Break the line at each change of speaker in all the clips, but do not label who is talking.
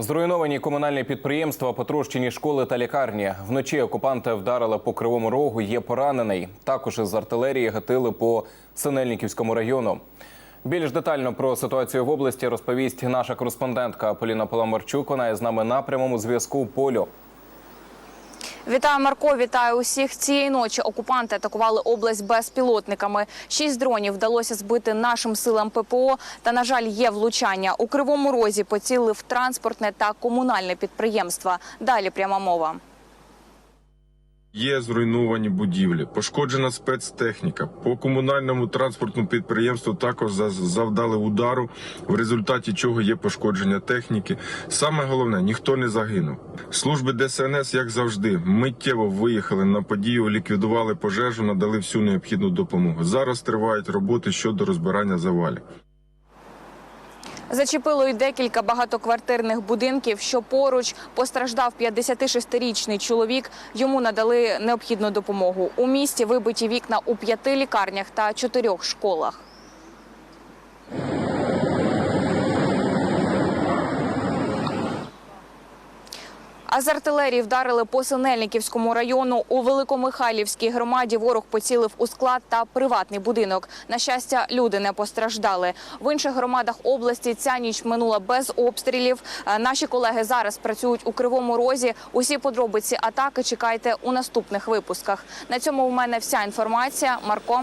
Зруйновані комунальні підприємства, потрощені школи та лікарні. Вночі окупанти вдарили по кривому рогу. Є поранений. Також із артилерії гатили по Синельниківському району. Більш детально про ситуацію в області розповість наша кореспондентка Поліна Паламарчук. Вона є з нами на прямому зв'язку. Полю.
Вітаю, Марко. Вітаю усіх. Цієї ночі окупанти атакували область безпілотниками. Шість дронів вдалося збити нашим силам ППО. Та на жаль, є влучання у кривому розі. Поцілили в транспортне та комунальне підприємства. Далі пряма мова.
Є зруйновані будівлі, пошкоджена спецтехніка. По комунальному транспортному підприємству також за- завдали удару, в результаті чого є пошкодження техніки. Саме головне, ніхто не загинув. Служби ДСНС, як завжди, миттєво виїхали на подію, ліквідували пожежу, надали всю необхідну допомогу. Зараз тривають роботи щодо розбирання завалів.
Зачепило й декілька багатоквартирних будинків, що поруч постраждав 56-річний чоловік. Йому надали необхідну допомогу. У місті вибиті вікна у п'яти лікарнях та чотирьох школах. А з артилерії вдарили по Синельниківському району. У Великомихайлівській громаді ворог поцілив у склад та приватний будинок. На щастя, люди не постраждали. В інших громадах області ця ніч минула без обстрілів. Е, Наші колеги зараз працюють у Кривому Розі. Усі подробиці атаки чекайте у наступних випусках. На цьому у мене вся інформація. Марко.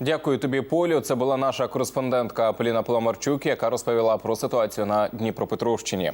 Дякую тобі, Полю. Це була наша кореспондентка Поліна Паламарчук, яка розповіла про ситуацію на Дніпропетровщині.